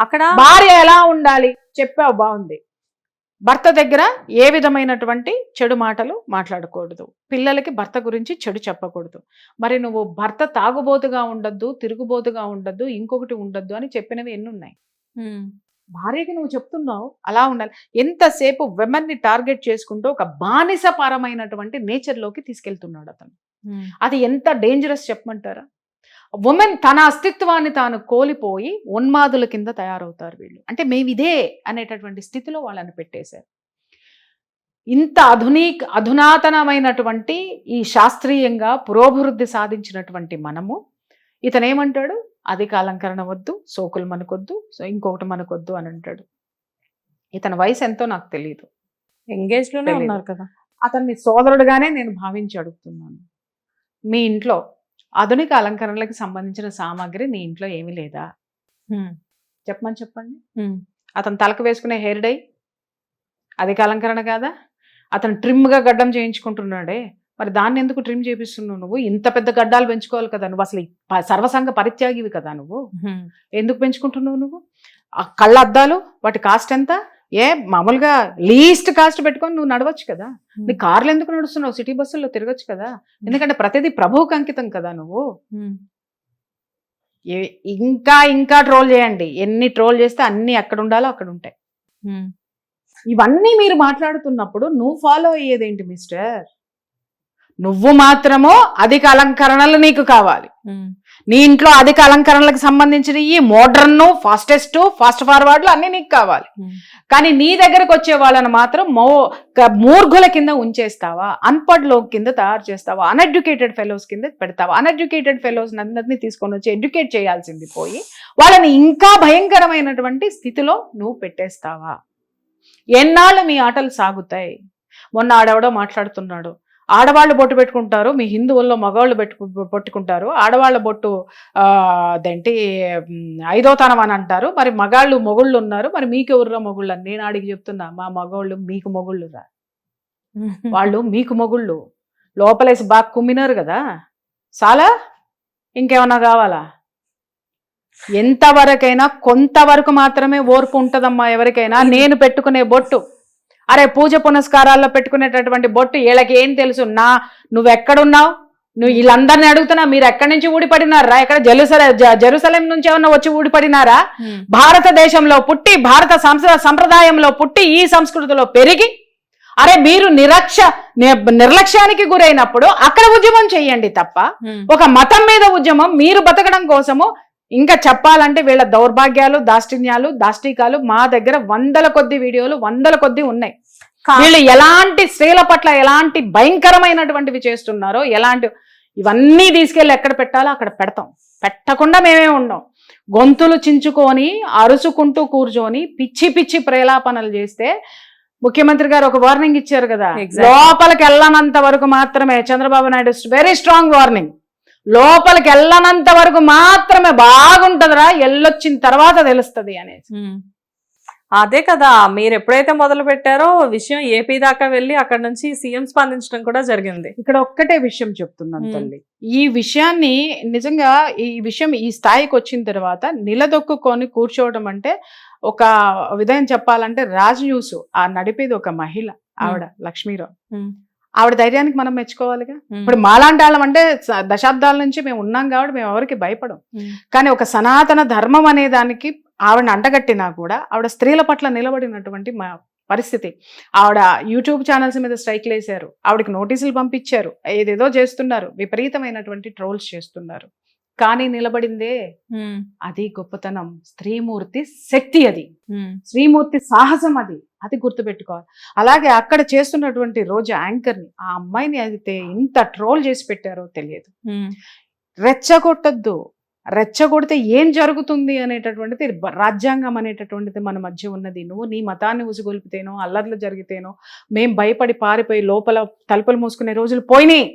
అక్కడ భార్య ఎలా ఉండాలి? చెప్పావు బాగుంది. భర్త దగ్గర ఏ విధమైనటువంటి చెడు మాటలు మాట్లాడకూడదు. పిల్లలకి భర్త గురించి చెడు చెప్పకూడదు. మరి నువ్వు భర్త తాగుబోతుగా ఉండొద్దు తిరుగుబోతుగా ఉండొద్దు ఇంకొకటి ఉండొద్దు అని చెప్పినవి ఎన్ని ఉన్నాయి ఉమ్, భార్యకి నువ్వు చెప్తున్నావు అలా ఉండాలి. ఎంతసేపు ని టార్గెట్ చేసుకుంటూ ఒక బానిసపరమైనటువంటి నేచర్లోకి తీసుకెళ్తున్నాడు అతను. అది ఎంత డేంజరస్ చెప్పమంటారా? ఉమెన్ తన అస్తిత్వాన్ని తాను కోల్పోయి ఉన్మాదుల కింద తయారవుతారు వీళ్ళు. అంటే మేము ఇదే అనేటటువంటి స్థితిలో వాళ్ళని పెట్టేశారు. ఇంత అధునీక అధునాతనమైనటువంటి ఈ శాస్త్రీయంగా పురోభివృద్ధి సాధించినటువంటి మనము ఇతనేమంటాడు? అధిక అలంకరణ వద్దు సోకులు మనకొద్దు సో ఇంకొకటి మనకొద్దు అని అంటాడు. ఇతని వయసు ఎంతో నాకు తెలియదు ఎంగేజ్లోనే. ఉన్నారు కదా. అతన్ని సోదరుడుగానే నేను భావించి అడుగుతున్నాను. మీ ఇంట్లో ఆధునిక అలంకరణలకు సంబంధించిన సామాగ్రి నీ ఇంట్లో ఏమీ లేదా? చెప్పమని చెప్పండి. అతను తలకు వేసుకునే హెయిర్ డై? అధిక అలంకరణ కాదా? అతను ట్రిమ్గా గడ్డం చేయించుకుంటున్నాడే. మరి దాన్ని ఎందుకు ట్రిమ్ చేపిస్తున్నావు నువ్వు? ఇంత పెద్ద గడ్డాలు పెంచుకోవాలి కదా నువ్వు. అసలు సర్వసంగ పరిత్యాగివి కదా నువ్వు. ఎందుకు పెంచుకుంటున్నావు నువ్వు? ఆ కళ్ళ అద్దాలు వాటి కాస్ట్ ఎంత? ఏ మామూలుగా లీస్ట్ కాస్ట్ పెట్టుకొని నువ్వు నడవచ్చు కదా. నీ కార్లు ఎందుకు నడుస్తున్నావు? సిటీ బస్సుల్లో తిరగచ్చు కదా. ఎందుకంటే ప్రతిదీ ప్రభువుకి అంకితం కదా నువ్వు. ఏ- ఇంకా ఇంకా ట్రోల్ చేయండి. ఎన్ని ట్రోల్ చేస్తే అన్ని ఎక్కడ ఉండాలో అక్కడ ఉంటాయి. ఇవన్నీ మీరు మాట్లాడుతున్నప్పుడు నువ్వు ఫాలో అయ్యేదేంటి మిస్టర్ నువ్వు మాత్రము అధిక అలంకరణలు నీకు కావాలి. నీ ఇంట్లో అధిక అలంకరణలకు సంబంధించిన ఈ మోడ్రన్ ఫాస్టెస్ట్ ఫాస్ట్ ఫార్వర్డ్లు అన్ని నీకు కావాలి. కానీ నీ దగ్గరకు వచ్చే వాళ్ళని మాత్రం మో మూర్ఘుల కింద ఉంచేస్తావా? అన్పడ్లో కింద తయారు చేస్తావా? అన్ఎడ్యుకేటెడ్ ఫెలోస్ కింద పెడతావా? అన్ఎడ్యుకేటెడ్ ఫెలోస్ అందరినీ తీసుకొని వచ్చి ఎడ్యుకేట్ చేయాల్సింది పోయి వాళ్ళని ఇంకా భయంకరమైనటువంటి స్థితిలో నువ్వు పెట్టేస్తావా? ఎన్నాళ్ళు మీ ఆటలు సాగుతాయి? మొన్న ఆడెవడో మాట్లాడుతున్నాడు. ఆడవాళ్ళు బొట్టు పెట్టుకుంటారు మీ హిందువుల్లో మగవాళ్ళు పెట్టు పెట్టుకుంటారు ఆడవాళ్ళ బొట్టు అదేంటి ఐదో తనం అని అంటారు. మరి మగాళ్ళు మొగుళ్ళు ఉన్నారు. మరి మీకు ఎవరురా మొగుళ్ళు? అని నేను అడిగి చెప్తున్నా మా మగవాళ్ళు మీకు మొగుళ్ళు రా. ఉమ్, వాళ్ళు మీకు మొగుళ్ళు. లోపలేసి బాగా కుమ్మినారు కదా. చాలా ఇంకేమన్నా కావాలా? ఎంతవరకైనా కొంతవరకు మాత్రమే ఓర్పు ఉంటదమ్మా ఎవరికైనా. నేను పెట్టుకునే బొట్టు. అరే పూజ పునస్కారాల్లో పెట్టుకునేటటువంటి బొట్టు వీళ్ళకి ఏం తెలుసు? నా నువ్వెక్కడున్నావు? నువ్వు వీళ్ళందరినీ అడుగుతున్నా మీరు ఎక్కడి నుంచి ఊడిపడినారా? ఎక్కడ జెరూసలే జెరూసలేం నుంచి ఏమన్నా వచ్చి ఊడిపడినారా? భారతదేశంలో పుట్టి భారత సంప్రదాయంలో పుట్టి ఈ సంస్కృతిలో పెరిగి అరే మీరు నిరక్ష నిర్లక్ష్యానికి గురైనప్పుడు అక్కడ ఉద్యమం చెయ్యండి తప్ప ఒక మతం మీద ఉద్యమం మీరు బతకడం కోసము ఇంకా చెప్పాలంటే వీళ్ళ దౌర్భాగ్యాలు దాష్టిన్యాలు దాష్టికాలు మా దగ్గర వందల కొద్ది వీడియోలు వందల కొద్ది ఉన్నాయి. వీళ్ళు ఎలాంటి స్త్రీల పట్ల ఎలాంటి భయంకరమైనటువంటివి చేస్తున్నారో ఎలాంటి ఇవన్నీ తీసుకెళ్ళి ఎక్కడ పెట్టాలో అక్కడ పెడతాం. పెట్టకుండా మేమే ఉండం. గొంతులు చించుకొని అరుచుకుంటూ కూర్చొని పిచ్చి పిచ్చి ప్రేలాపనలు చేస్తే ముఖ్యమంత్రి గారు ఒక వార్నింగ్ ఇచ్చారు కదా. లోపలికి వెళ్ళనంత వరకు మాత్రమే Chandrababu Naidu very strong warning లోపలికి వెళ్ళనంత వరకు మాత్రమే బాగుంటదిరా ఎల్లొచ్చిన తర్వాత తెలుస్తది అనేసి. ఉమ్. అదే కదా మీరు ఎప్పుడైతే మొదలు పెట్టారో విషయం ఏపీ దాకా వెళ్ళి అక్కడ నుంచి సీఎం స్పందించడం కూడా జరిగింది. ఇక్కడ ఒక్కటే విషయం చెప్తున్నాను. తల్లి. ఈ విషయాన్ని నిజంగా ఈ విషయం ఈ స్థాయికి వచ్చిన తర్వాత నిలదొక్కుకొని కూర్చోవడం అంటే ఒక విధంగా చెప్పాలంటే రాజ్ న్యూస్ ఆ నడిపేది ఒక మహిళ ఆవిడ లక్ష్మీరావు. ఆవిడ ధైర్యానికి మనం మెచ్చుకోవాలిగా? ఇప్పుడు మాలాంటి వాళ్ళం అంటే దశాబ్దాల నుంచి మేము ఉన్నాం కాబట్టి మేము ఎవరికి భయపడం. కానీ ఒక సనాతన ధర్మం అనే దానికి ఆవిడని అంటగట్టినా కూడా ఆవిడ స్త్రీల పట్ల నిలబడినటువంటి మా పరిస్థితి. ఆవిడ యూట్యూబ్ ఛానల్స్ మీద స్ట్రైక్లు వేశారు ఆవిడకి నోటీసులు పంపించారు. ఏదేదో చేస్తున్నారు. విపరీతమైనటువంటి ట్రోల్స్ చేస్తున్నారు. కానీ నిలబడిందే అది గొప్పతనం. స్త్రీమూర్తి శక్తి అది. ఉమ్, శ్రీమూర్తి సాహసం అది. అది గుర్తుపెట్టుకోవాలి. అలాగే అక్కడ చేస్తున్నటువంటి రోజు యాంకర్ని ఆ అమ్మాయిని అయితే ఇంత ట్రోల్ చేసి పెట్టారో తెలియదు. రెచ్చగొట్టద్దు. రెచ్చగొడితే ఏం జరుగుతుంది అనేటటువంటిది రాజ్యాంగం అనేటటువంటిది మన మధ్య ఉన్నది. నువ్వు నీ మతాన్ని ఉసుగొల్పితేనో అల్లర్లు జరిగితేనో మేం భయపడి పారిపోయి లోపల తలుపులు మూసుకునే రోజులు పోయినాయి.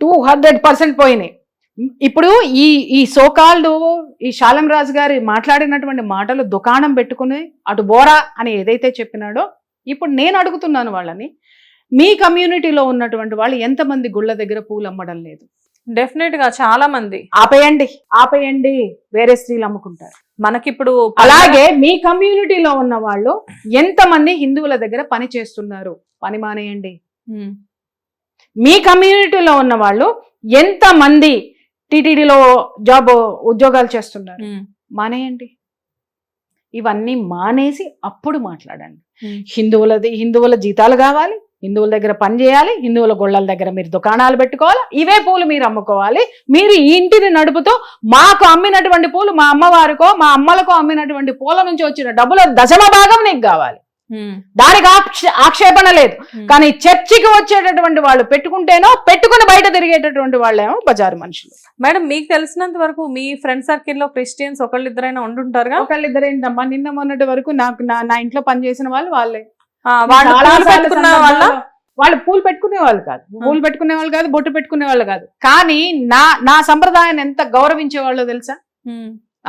టూ హండ్రెడ్ పర్సెంట్ పోయినాయి. ఇప్పుడు ఈ ఈ సోకాల్డ్ ఈ శాలం రాజు గారి మాట్లాడినటువంటి మాటలు దుకాణం పెట్టుకుని అటు బోరా అని ఏదైతే చెప్పినాడో ఇప్పుడు నేను అడుగుతున్నాను వాళ్ళని మీ కమ్యూనిటీలో ఉన్నటువంటి వాళ్ళు ఎంతమంది గుళ్ళ దగ్గర పూలు అమ్మడం లేదు. డెఫినెట్గా చాలా మంది. ఆపేయండి ఆపేయండి. వేరే స్త్రీలు అమ్ముకుంటారు. మనకిప్పుడు అలాగే మీ కమ్యూనిటీలో ఉన్న వాళ్ళు ఎంతమంది హిందువుల దగ్గర పని చేస్తున్నారు? పని మానేయండి. మీ కమ్యూనిటీలో ఉన్న వాళ్ళు ఎంతమంది టీటీడీలో జాబ్ ఉద్యోగాలు చేస్తున్నారు? మానేయండి. ఇవన్నీ మానేసి అప్పుడు మాట్లాడండి. హిందువులది హిందువుల జీతాలు కావాలి. హిందువుల దగ్గర పని చేయాలి హిందువుల గొళ్ళల దగ్గర మీరు దుకాణాలు పెట్టుకోవాలి ఇవే పూలు మీరు అమ్ముకోవాలి. మీరు ఈ ఇంటిని నడుపుతూ మాకు అమ్మినటువంటి పూలు మా అమ్మవారికో మా అమ్మలకో అమ్మినటువంటి పూల నుంచి వచ్చిన డబ్బుల దశమ భాగం నీకు కావాలి. దానికి ఆక్ష- ఆక్షేపణ లేదు. కానీ చర్చికి వచ్చేటటువంటి వాళ్ళు పెట్టుకుంటేనో పెట్టుకుని బయట తిరిగేటటువంటి వాళ్ళేమో బజారు మనుషులు. మేడం మీకు తెలిసినంత వరకు మీ ఫ్రెండ్ సర్కిల్లో క్రిస్టియన్స్ ఒకళ్ళిద్దరైనా ఉండుంటారుగా? ఒకళ్ళిద్దరు ఏంటమ్మా నిన్న మొన్నటి వరకు నాకు నా ఇంట్లో పనిచేసిన వాళ్ళు వాళ్ళే. వాళ్ళు పూలు పెట్టుకున్న వాళ్ళ పూలు పెట్టుకునే వాళ్ళు కాదు. పూలు పెట్టుకునే వాళ్ళు కాదు బొట్టు పెట్టుకునే వాళ్ళు కాదు. కానీ నా నా సంప్రదాయాన్ని ఎంత గౌరవించే వాళ్ళో తెలుసా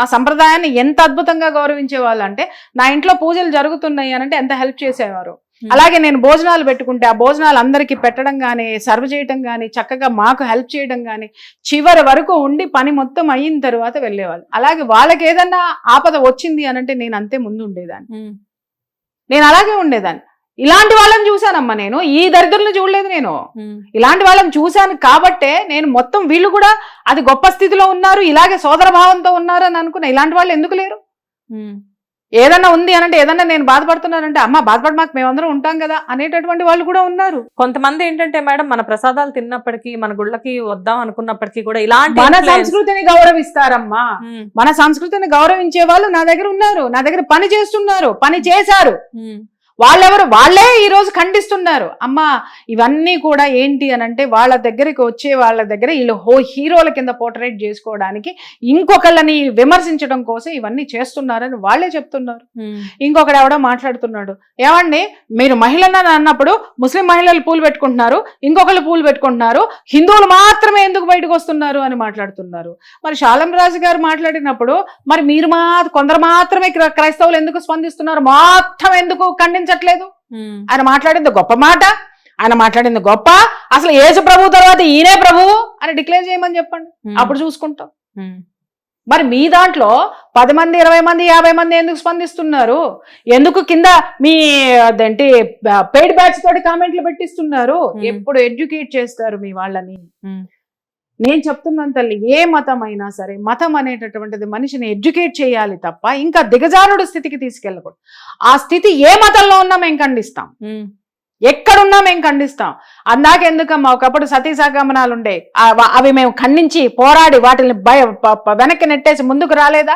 ఆ సంప్రదాయాన్ని ఎంత అద్భుతంగా గౌరవించే వాళ్ళు అంటే నా ఇంట్లో పూజలు జరుగుతున్నాయి అని అంటే ఎంత హెల్ప్ చేసేవారు. అలాగే నేను భోజనాలు పెట్టుకుంటే ఆ భోజనాలు అందరికీ పెట్టడం కానీ సర్వ్ చేయడం కానీ చక్కగా మాకు హెల్ప్ చేయడం కానీ చివరి వరకు ఉండి పని మొత్తం అయిన తర్వాత వెళ్ళేవాళ్ళు. అలాగే వాళ్ళకి ఏదన్నా ఆపద వచ్చింది అని అంటే నేను అంతే ముందు ఉండేదాన్ని. నేను అలాగే ఉండేదాన్ని. ఇలాంటి వాళ్ళని చూశానమ్మా నేను. ఈ దరిద్రులను చూడలేదు నేను. ఇలాంటి వాళ్ళని చూశాను కాబట్టే నేను మొత్తం వీళ్ళు కూడా అది గొప్ప స్థితిలో ఉన్నారు ఇలాగే సోదర భావంతో ఉన్నారు అని అనుకున్నా. ఇలాంటి వాళ్ళు ఎందుకు లేరు. ఏదన్నా ఉంది అనంటే ఏదన్నా నేను బాధపడుతున్నానంటే అమ్మ బాధపడి మాకు మేమందరం ఉంటాం కదా అనేటటువంటి వాళ్ళు కూడా ఉన్నారు. కొంతమంది ఏంటంటే మేడం మన ప్రసాదాలు తిన్నప్పటికీ మన గుళ్ళకి వద్దాం అనుకున్నప్పటికీ కూడా ఇలాంటి మన సంస్కృతిని గౌరవిస్తారమ్మా. మన సంస్కృతిని గౌరవించే వాళ్ళు నా దగ్గర ఉన్నారు. నా దగ్గర పని చేస్తున్నారు. పని చేశారు. వాళ్ళెవరు? వాళ్ళే ఈ రోజు ఖండిస్తున్నారు. అమ్మా ఇవన్నీ కూడా ఏంటి అని అంటే వాళ్ళ దగ్గరికి వచ్చే వాళ్ళ దగ్గర వీళ్ళు హో హీరోల కింద పోర్ట్రేట్ చేసుకోవడానికి ఇంకొకళ్ళని విమర్శించడం కోసం ఇవన్నీ చేస్తున్నారని వాళ్ళే చెప్తున్నారు. ఇంకొకడు ఎవడో మాట్లాడుతున్నాడు. ఏమండి? మీరు మహిళలను అన్నప్పుడు ముస్లిం మహిళలు పూలు పెట్టుకుంటున్నారు ఇంకొకళ్ళు పూలు పెట్టుకుంటున్నారు హిందువులు మాత్రమే ఎందుకు బయటకు వస్తున్నారు అని మాట్లాడుతున్నారు. మరి శాలం రాజు గారు మాట్లాడినప్పుడు మరి మీరు మా కొందరు మాత్రమే క్ర- క్రైస్తవులు ఎందుకు స్పందిస్తున్నారు? మొత్తం ఎందుకు ఖండించట్లేదు ఉమ్, ఆయన మాట్లాడింది గొప్ప మాట. ఆయన మాట్లాడింది గొప్ప. అసలు యేసు ప్రభు తర్వాత ఈయనే ప్రభువు అని డిక్లేర్ చేయమని చెప్పండి. అప్పుడు చూసుకుంటాం. మరి మీ దాంట్లో పది మంది ఇరవై మంది యాభై మంది ఎందుకు స్పందిస్తున్నారు? ఎందుకు కింద మీ అదేంటి పెయిడ్ బ్యాచ్ తోటి కామెంట్లు పెట్టిస్తున్నారు. ఎప్పుడు ఎడ్యుకేట్ చేస్తారు మీ వాళ్ళని. నేను చెప్తున్నాను తల్లి ఏ మతం అయినా సరే మతం అనేటటువంటిది మనిషిని ఎడ్యుకేట్ చేయాలి తప్ప ఇంకా దిగజారుడు స్థితికి తీసుకెళ్ళకూడదు. ఆ స్థితి ఏ మతంలో ఉన్నా మేము ఖండిస్తాం. ఎక్కడున్నా మేము ఖండిస్తాం. అందాక ఎందుకమ్మా ఒకప్పుడు సతీ సగమనాలు ఉండే అవి మేము ఖండించి పోరాడి వాటిని భయ వెనక్కి నెట్టేసి ముందుకు రాలేదా?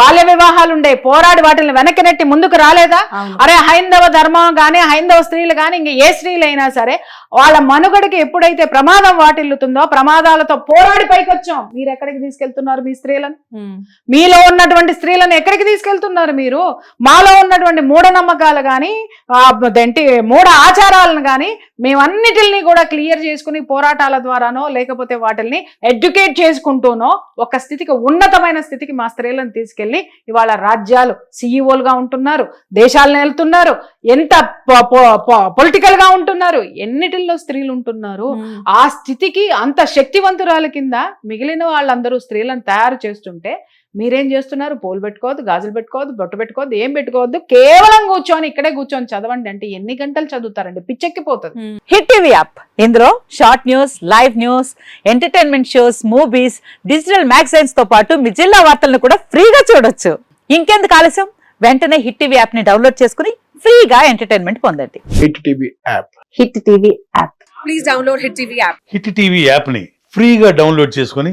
బాల్య వివాహాలు ఉండే పోరాడి వాటిని వెనక్కి నెట్టి ముందుకు రాలేదా. అరే హైందవ ధర్మం కానీ హైందవ స్త్రీలు కానీ ఇంక ఏ స్త్రీలైనా సరే వాళ్ళ మనుగడకి ఎప్పుడైతే ప్రమాదం వాటిల్లుతుందో ప్రమాదాలతో పోరాడి పైకొచ్చాం. మీరు ఎక్కడికి తీసుకెళ్తున్నారు మీ స్త్రీలను? మీలో ఉన్నటువంటి స్త్రీలను ఎక్కడికి తీసుకెళ్తున్నారు మీరు? మాలో ఉన్నటువంటి మూఢనమ్మకాలు కానీ మూఢ ఆచారాలను కానీ మేమన్నిటిని కూడా క్లియర్ చేసుకుని పోరాటాల ద్వారానో లేకపోతే వాటిల్ని ఎడ్యుకేట్ చేసుకుంటూనో ఒక స్థితికి ఉన్నతమైన స్థితికి మా స్త్రీలను తీసుకెళ్ళి ఇవాళ రాజ్యాలు సీఈఓలుగా ఉంటున్నారు దేశాలను వెళ్తున్నారు ఎంత పొలిటికల్గా ఉంటున్నారు ఎన్నిటిల్లో స్త్రీలు ఉంటున్నారు ఆ స్థితికి అంత శక్తివంతురాల కింద మిగిలిన వాళ్ళందరూ స్త్రీలను తయారు చేస్తుంటే మీరేం చేస్తున్నారు? పూలు పెట్టుకోవద్దు గాజులు పెట్టుకోవద్దు బొట్టు పెట్టుకోవద్దు ఏం పెట్టుకోవద్దు కేవలం కూర్చొని ఇక్కడే కూర్చొని చదవండి అంటే ఎన్ని గంటలు చదువుతారండి? పిచ్చెక్కిపోతుంది. Hit TV app. ఇందులో short news live news entertainment shows movies digital మ్యాగజైన్స్తో పాటు మీ జిల్లా వార్తలను కూడా ఫ్రీగా చూడొచ్చు. ఇంకెందుకు ఆలస్యం? వెంటనే హిట్ టీవీ యాప్ని డౌన్లోడ్ చేసుకుని ఫ్రీగా ఎంటర్టైన్మెంట్ పొందండి. Hit TV app. Hit TV app. Hit TV యాప్ని ఫ్రీగా డౌన్లోడ్ చేసుకొని